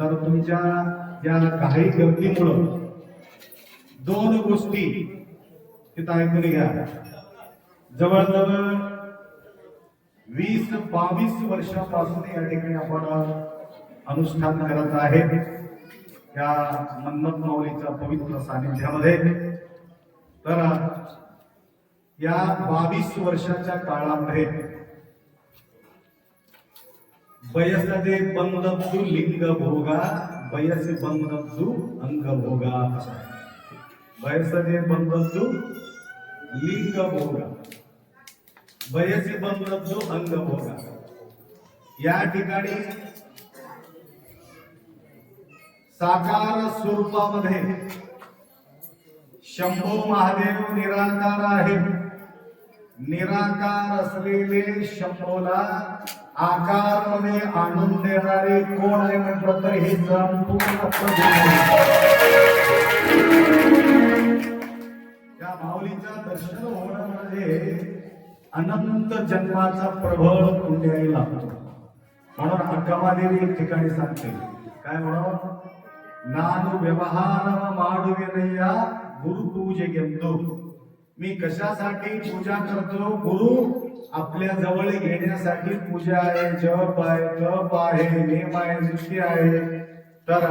तर तुमच्या या काही गर्दीमुळं दोन गोष्टी तिथं ऐकून घ्या. जवळजवळ वीस बावीस वर्षापासून या ठिकाणी आपण अनुष्ठान करत आहे. या मन्नत माऊलीच्या पवित्र सानिध्यामध्ये. तर या बावीस वर्षाच्या काळामध्ये बयसदे बंदब्दू लिंग भोगा बयसे बंदब्दू अंग भोगा असं आहे. बयसदे बंदब्दू लिंग भोगा बयसे बंदब्दू अंग भोगा या ठिकाणी साकार स्वरूपामध्ये शंभू महादेव निराकार आहे निराकार असलेले शंभूला आकारमध्ये आणून देणारे कोण आहे म्हटलं तर हे त्या माऊलीच्या दर्शन होण्यामध्ये अनंत जन्माचा प्रभळ पुण्याय लागतो. म्हणून अक्कामादेवी एक ठिकाणी सांगते. काय म्हणून ನಾನು ವ್ಯವಹಾರ ಮಾಡುವೆನೆಯ ಗುರುಪೂಜೆಗೆಂದು मी कशासाठी पूजा करतो? गुरु आपल्या जवळ घेण्यासाठी पूजा आहे जप आहे तप आहे नेम आहे दृष्टी आहे. तर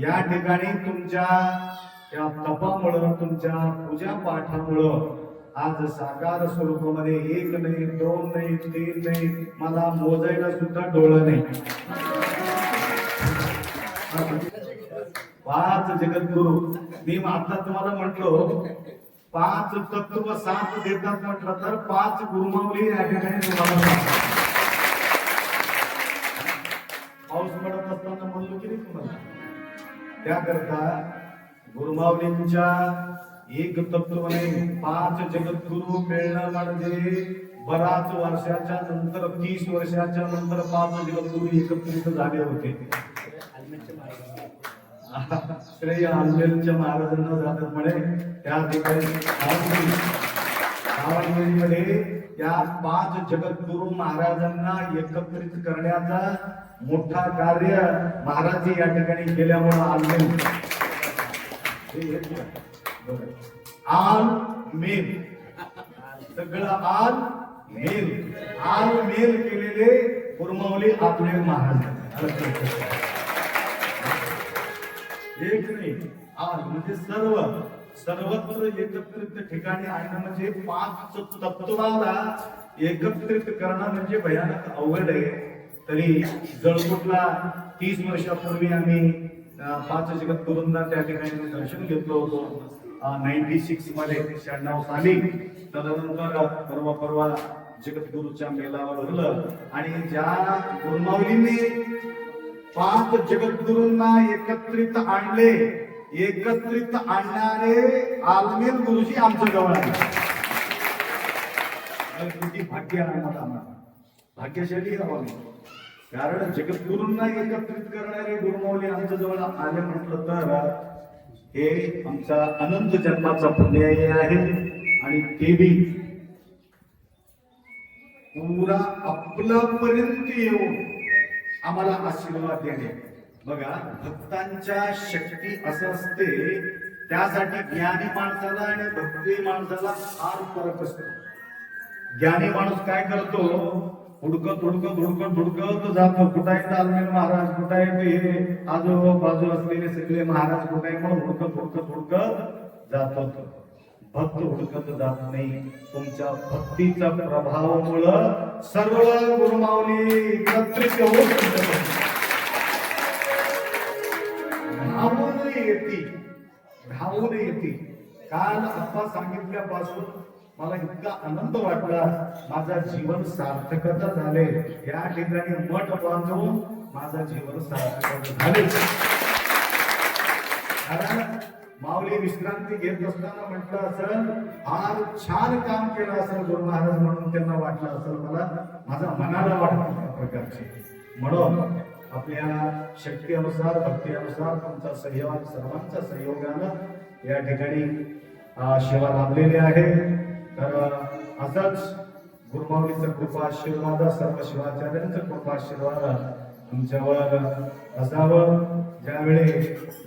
या ठिकाणी तुमच्या या तपामुळं तुमच्या पूजा पाठामुळं आज साकार स्वरूपामध्ये एक नाही दोन नाही तीन नाही मला मोजायला सुद्धा डोळं नाही. पाच जगद्गुरु. मी आता तुम्हाला म्हटलो पाच तत्व साथ देतात म्हटलं तर पाच गुरुमावली या ठिकाणी तुम्हाला पाऊस पडत असताना म्हणलो की नाही तुम्हाला? त्याकरता गुरुमावलींच्या एक तत्व पाच जगद्गुरु मिळणं म्हणजे बराच वर्षाच्या नंतर तीस वर्षाच्या नंतर पाच जगद्गुरु एकत्रित झाले होते. श्रेय आंबेलच्या महाराजांना जातात म्हणे. त्या ठिकाणी दावणगिरीमध्ये या पाच जगद्गुरु महाराजांना एकत्रित करण्याचा मोठा कार्य महाराज या ठिकाणी केल्यामुळे आंबेल आल मेल. सगळं आल मेल. आल मेल केलेले गुरुमावली आपले महाराज. एक नाही. आज म्हणजे सर्व सर्वत्र एकत्रित ठिकाणी आणणं म्हणजे पाच तत्वाला एकत्रित करणं म्हणजे भयानक अवघड आहे. तरी जळकोटला तीस वर्षापूर्वी आम्ही पाच पाच जगद्गुरूंना त्या ठिकाणी दर्शन घेतलो होतो. नाईन्टी सिक्समध्ये शहाण्णव साली. तदनंतर परवा परवा जगद्गुरूच्या मेलावर भरलं आणि ज्या गुरुमावलींनी पाच जगद्गुरूंना एकत्रित आणले एकत्रित आणणारे आलमेल गुरुजी आमच्या जवळ आहे किती भाग्य आहे आम्हाला आम्हाला. भाग्यशाली आहोत कारण जगद्गुरूंना एकत्रित करणारे गुरुमौली आमच्या जवळ आले म्हटलं तर हे आमचा अनंत जन्माचा पुण्य आहे आणि ते बी पुरा आपल्यापर्यंत येऊन आम्हाला आशीर्वाद देणे. बघा भक्तांच्या शक्ती असं असते त्यासाठी ज्ञानी माणसाला आणि भक्ती माणसाला फार फरक असतो. ज्ञानी माणूस काय करतो? हुडकत हुडकत हुडकत हुडकत जातो. कुठं आहे तालमेल महाराज? कुठं आहे हे? आजूबाजू असलेले सगळे महाराज कुठं आहे? म्हणून हुडकत हुडकत हुडकत जातो तो. भक्त हुडकत जात नाही. तुमच्या भक्तीच्या प्रभावामुळं सर्व गुरुमावली एकत्रित होऊन धावून येते धावून येते काल अप्पा सांगितल्यापासून मला इतका आनंद वाटला. माझा जीवन सार्थकता झाले. या ठिकाणी मठ बांधून माझा जीवन सार्थकता झाले. कारण माऊली विश्रांती घेत असताना म्हटलं असेल फार छान काम केलं असेल गुरु महाराज म्हणून त्यांना वाटलं असेल मला. माझा मनाला वाटत त्या प्रकारचे. म्हणून आपल्या शक्ती अनुसार भक्ती अनुसार तुमचा सहयोग सर्वांच्या सहयोगानं या ठिकाणी सेवा लाभलेली आहे. तर असंच गुरुमाऊलीचा कृपा आशीर्वाद सर्व शिवाचार्यांचा कृपा आशीर्वाद तुमच्यावर असावं. ज्यावेळी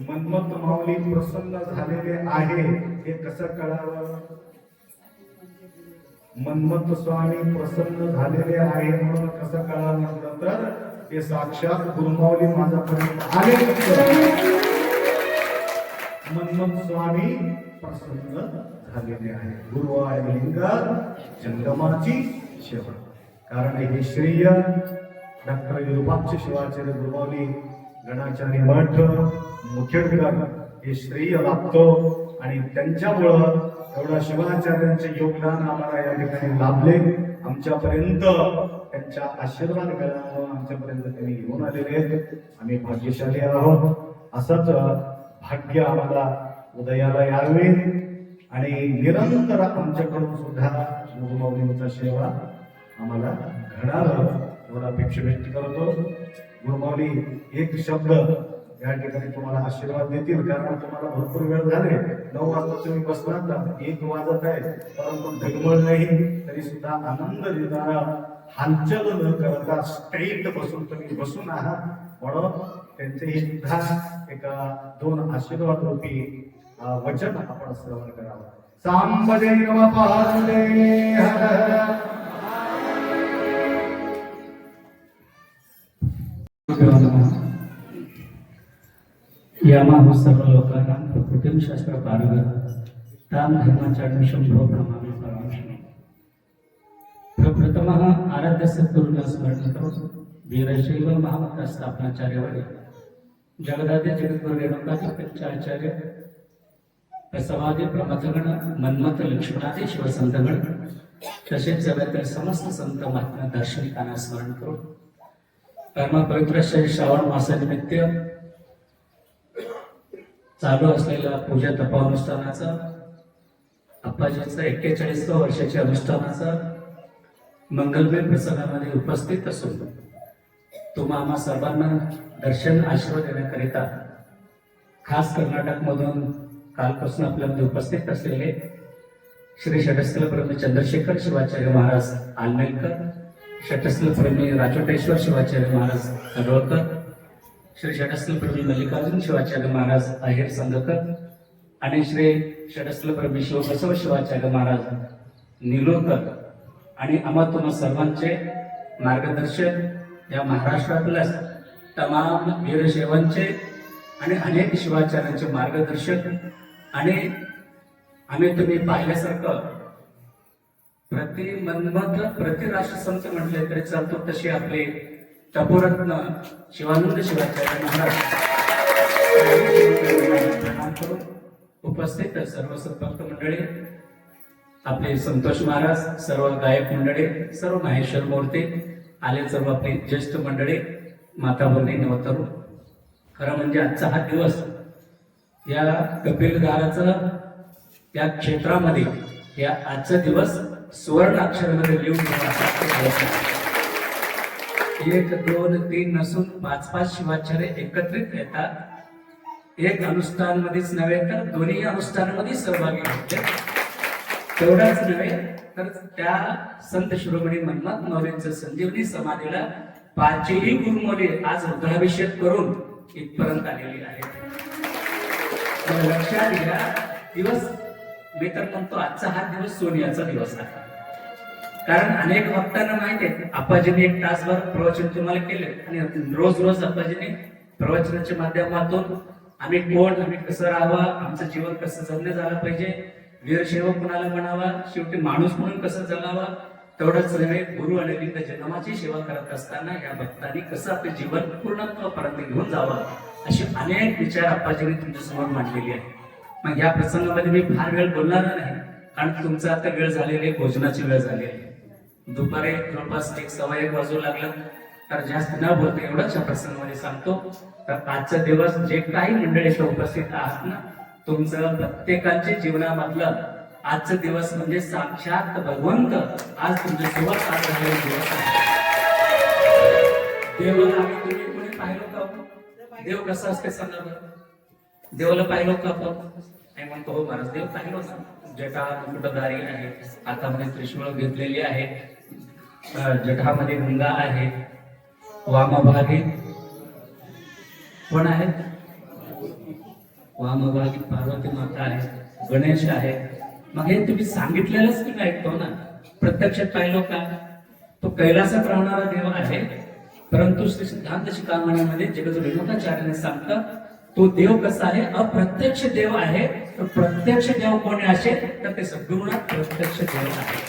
मनमत माऊली प्रसन्न झालेले आहे हे कसं कळावं? मनमत स्वामी प्रसन्न झालेले आहे म्हणून कसं कळावं म्हटलं तर हे साक्षात गुरुमाऊली माझ्यापर्यंत आले. मनमत स्वामी प्रसन्न झालेले आहे. गुरु लिंग जंगमाची सेवा कारण हे श्रेय डॉक्टर विरूपाक्ष शिवाचार्य गुरुमाऊली गणाचार्य मठ मुखेडकर हे श्रेय लाभतो. आणि त्यांच्यामुळं एवढं शिवाचार्यांचे योगदान आम्हाला या ठिकाणी लाभले. आमच्यापर्यंत त्यांच्या आशीर्वाद मिळाल्यामुळं आमच्यापर्यंत त्यांनी घेऊन आलेले आहेत. आम्ही भाग्यशाली आहोत. असंच भाग्य आम्हाला उदयाला यावे. आणि निरंतर आमच्याकडून सुद्धा गुरुमाऊलींचा सेवा आम्हाला घडावं एवढा अपेक्षा व्यक्त करतो. गुरुमाऊली एक शब्द या ठिकाणी तुम्हाला आशीर्वाद देतील कारण तुम्हाला भरपूर वेळ झाले. नऊ वाजता तुम्ही बसणार एक वाजत आहे. परंतु ढगमळ नाही तरी सुद्धा आनंद देणारा हालचाल न करता स्ट्रेट बसून तुम्ही बसून आहात. म्हणून त्यांचेही सुद्धा एका दोन आशीर्वाद रूपी वचन आपण श्रवण करावं. सांबदे नम पार्वते हर हर. यामाहु सर्वलोकानां प्रकृतिं शास्त्रपारगः तां धर्माचार्य शंभो प्रमाणे परमेश्वरम् प्रथम आराध्य सद्गुरूंना स्मरण करून वीरशैव महामंत्र स्थापनाचार्यवरी जगदाद्य जगद्गुरु रेणुकाचे पंचाचार्य प्रसवादी प्रमथगण मन्मथ लक्ष्मणादे शिवसंतगण तसेच जगातील समस्त संत महात्मा दर्शनिकांना स्मरण करून कारण पवित्र श्रावण मासानिमित्त चालू असलेल्या पूजा तपा अनुष्ठानाचा अप्पाजींचा एक्केचाळीसव्या वर्षाच्या अनुष्ठानाचा मंगलमय प्रसंगामध्ये उपस्थित असून तुम्हा आम्हा सर्वांना दर्शन आशीर्वाद देण्याकरिता खास कर्नाटकमधून कालपासून आपल्यामध्ये उपस्थित असलेले श्री षटस्थलप्रेमी चंद्रशेखर शिवाचार्य महाराज आलमेलकर षटस्थलप्रेमी राजोटेश्वर शिवाचार्य महाराज अडवळकर श्री षटस्थलप्रेमी मल्लिकार्जुन शिवाचार्य महाराज अहिर संघकर आणि श्री षटस्थलप्रेमी शिवबसव शिवाचार्य महाराज निलोकर आणि आम्हा सर्वांचे मार्गदर्शन या महाराष्ट्रातल्या तमाम वीरशैवांचे आणि अनेक शिवाचार्यांचे मार्गदर्शक आणि आम्ही तुम्ही पाहिल्यासारखं प्रति मन्मथ प्रति राष्ट्रसंत म्हटले तरी चालतो तसे आपले तपोरत्न शिवानंद शिवाचार्य महाराज. प्रणाम करून उपस्थित सर्व संपर्क मंडळी आपले संतोष महाराज सर्व गायक मंडळी सर्व माहेश्वर मूर्ती आले सर्व आपले ज्येष्ठ मंडळी माता भगिनी नवतरुण. खरं म्हणजे आजचा हा दिवस या कपिलधाराचं या क्षेत्रामध्ये या आजचा दिवस सुवर्ण अक्षरामध्ये लिहून एक दोन तीन नसून पाच पाच शिवाचार्य एकत्रित येतात. एक अनुष्ठान मध्येच नव्हे तर दोन्ही अनुष्ठानामध्ये सहभागी होते. तेवढाच नव्हे तर त्या संत शिरोमणी मनमथ नवरेंचं संजीवनी समाधीला पाचही गुरुमोली आज रुद्राभिषेक करून इथपर्यंत आलेली आहेत. तर लक्षात घ्या दिवस मी तर म्हणतो आजचा हा दिवस सोनियाचा दिवस आहे. कारण अनेक भक्तांना माहिती आहे आप्पाजीने एक तासभर प्रवचन तुम्हाला केले आणि रोज रोज आपाजीने प्रवचनाच्या माध्यमातून आम्ही कोण आम्ही कसं राहावा आमचं जीवन कसं जगणं झालं पाहिजे वीरसेवक कुणाला म्हणावा शेवटी माणूस म्हणून कसं जगावा तेवढंच नव्हे गुरु आणि लिंग जन्माची सेवा करत असताना या भक्तांनी कसं आपले जीवन पूर्णत्वापर्यंत घेऊन जावं असे अनेक विचार आपाजीने तुमच्यासमोर मांडलेली आहे मग या प्रसंगामध्ये मी फार वेळ बोलणार नाही कारण तुमचा आता वेळ झालेली आहे भोजनाची वेळ झालेली आहे. दुपारी जवळपास एक सव्वा एक वाजू लागलं. तर जास्त न बोलतो एवढंच या प्रसंगामध्ये सांगतो. तर आजचा दिवस जे काही मंडळी उपस्थित आहात ना तुमचं प्रत्येकाच्या जीवनामधलं आजचा दिवस म्हणजे साक्षात भगवंत. आज तुमच्यासोबत आज झालेला दिवस देवाला आम्ही तुम्ही कोणी पाहिलं का हो? देव कसा असते सांगा बरं? देवाला पाहिलं का आपण? आणि म्हणतो हो महाराज देव पाहिलं ना जटा मुकुटधारी आहे हातामध्ये त्रिशूळ घेतलेली आहे. जठामध्ये गंगा आहे. वामभागी कोण आहेत? वामभागी पार्वती माता आहे. गणेश आहे. मग हे तुम्ही सांगितलेलंच तुम्ही ऐकतो ना? प्रत्यक्षात पाहिलो का? तो कैलासात राहणारा देव आहे. परंतु श्री सिद्धांत शिकामण्यामध्ये जगत रेणुकाचार्याने सांगतात तो देव कसा आहे? अप्रत्यक्ष देव आहे. तर प्रत्यक्ष देव कोणी असेल तर ते सद्गुरुनाथ प्रत्यक्ष देव आहे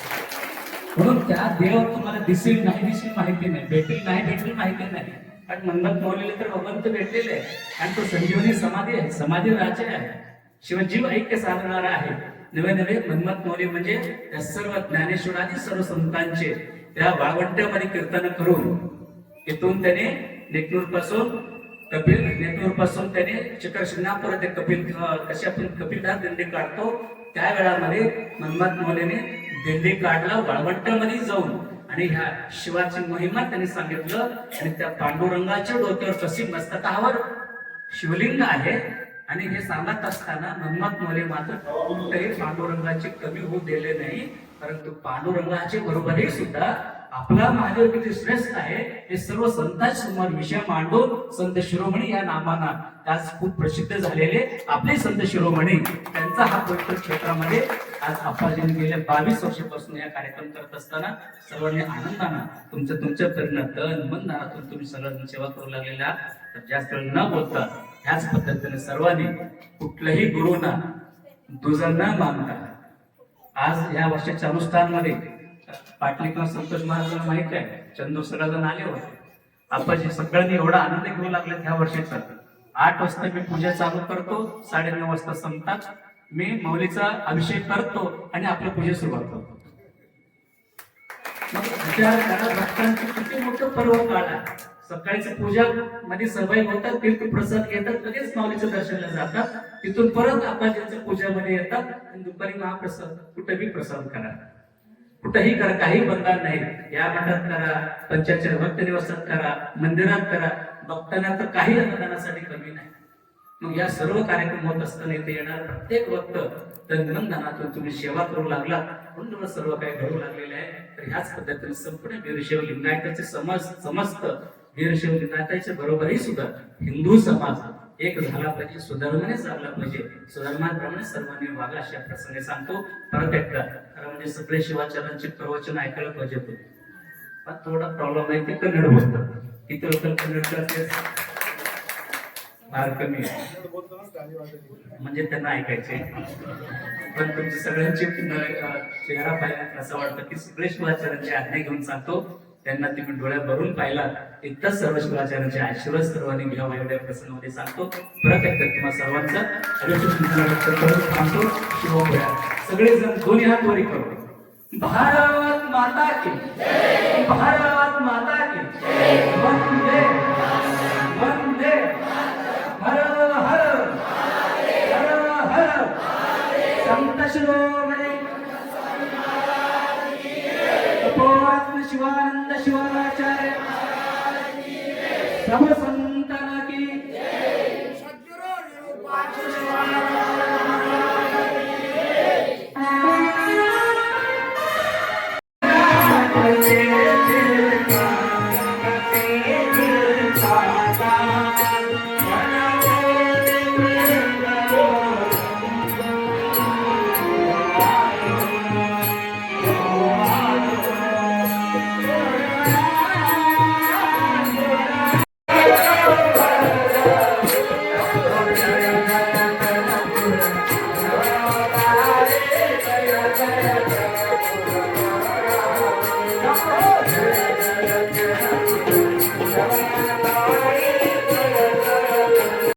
म्हणून त्या देव तुम्हाला दिसेल नाही दिसेल माहिती नाही. भेटेल नाही भेटेल माहिती नाही. कारण मंगल मौलीला तर भगवंत भेटलेले आहे आणि तो संजीवनी समाधी आहे समाधी राजे आहे. शिवजीव ऐक्य साधणारा आहे. नवे नवे मन्मथ मौल्य म्हणजे त्या सर्व ज्ञानेश्वरादी सर्व संतांचे त्या वाळवंट्यामध्ये कीर्तन करून इथून त्याने नेकनूरपासून कपिल नेकनूरपासून त्याने शिखर शिंगणापर्यंत कपिल कशा पण कपिलदार दिंडी काढतो त्या वेळामध्ये मन्मथ मोलेने दिंडी काढला वाळवंटामध्ये जाऊन. आणि ह्या शिवाची महिमा त्यांनी सांगितलं आणि त्या पांडुरंगाच्या डोक्यावर कशी मस्तकावर शिवलिंग आहे आणि हे सांगत असताना मन्मथ मोले मात्र कोणत्याही पांडुरंगाची कमी होऊ दिले नाही परंतु पांडुरंगाचे बरोबरही सुद्धा आपला महादेव किती श्रेष्ठ आहे हे सर्व संतांसमोर विषय मांडून संत शिरोमणी या नामाना आज खूप प्रसिद्ध झालेले आपले संत शिरोमणी. त्यांचा हा पवित्र क्षेत्रामध्ये आज अप्पाजींनी गेल्या बावीस वर्षापासून या कार्यक्रम करत असताना सर्वांनी आनंदानं तुमच्या तुमच्या तऱ्हेनं तन मन धनातून तुम्ही सगळ्यांनी सेवा करू लागलेला. तर जास्त न बोलता ह्याच पद्धतीने सर्वांनी कुठल्याही गुरुना दुजन न मानता आज या वर्षाच्या अनुष्ठानमध्ये पाटलीकर संतोष महाराजांना माहीत आहे चंदू सगळं आले होते. आपण सगळ्यांनी एवढा आनंद घेऊ लागले त्या वर्षाचा. आठ वाजता मी पूजा चालू करतो साडे नऊ वाजता संपतात. मी मौलीचा अभिषेक करतो आणि आपल्या पूजा सुरुवात करतो. मग भक्तांची किती मोठं पर्व काळ आहे सकाळची पूजा मध्ये सहभागी होतात तीर्थ प्रसाद घेतात लगेच माऊलीच्या दर्शनाला जातात. तिथून परत आपाजींच्या पूजामध्ये येतात आणि दुपारी महाप्रसाद कुठे बी प्रसाद करा. कुठंही करा काही बंधन नाही. या मठात करा पंचाचार भक्त निवासात करा मंदिरात करा. भक्तांना तर काही अन्नदानासाठी कमी नाही. मग या सर्व कार्यक्रम होत असताना इथे येणार प्रत्येक भक्त तंत्रज्ञानातून तुम्ही सेवा करू लागला. म्हणून तुम्हाला सर्व काही घडू लागलेले आहे. तर ह्याच पद्धतीने संपूर्ण बिरशेव लिंगायताचे समज समस्त वीरशैव लिंगायताच्या बरोबरही सुद्धा. हिंदू समाज एक झाला पाहिजे सुधर्माने चालला पाहिजे. सुधर्माप्रमाणे सर्वांनी वागा अशा प्रसंगी सांगतो. परत एकदा खरं म्हणजे सगळे शिवाचार्यांचे प्रवचन ऐकायला पाहिजे होते. पण थोडा प्रॉब्लेम आहे ते कन्नड बोलतात. किती लोक कन्नड फार कमी. म्हणजे त्यांना ऐकायचे. पण तुमचे सगळ्यांचे चेहरा पाहिला असं वाटतं की सगळे शिवाचार्यांची आज्ञा घेऊन सांगतो त्यांना तुम्ही डोळ्यात भरून पाहिला एकदाच सर्व शिवाचार्यांचे आशीर्वाद सर्वांनी घ्यावा एवढ्या प्रसंगामध्ये सांगतो. परत एकदा किंवा सर्वांचा? शिवोया सगळेजण दोन्ही हात वरी करू. भारत माता की भारत माता की वंदे वंदे हर हर. हर हर. संत शिरोमणी. शिवानंद. शिवाचार्य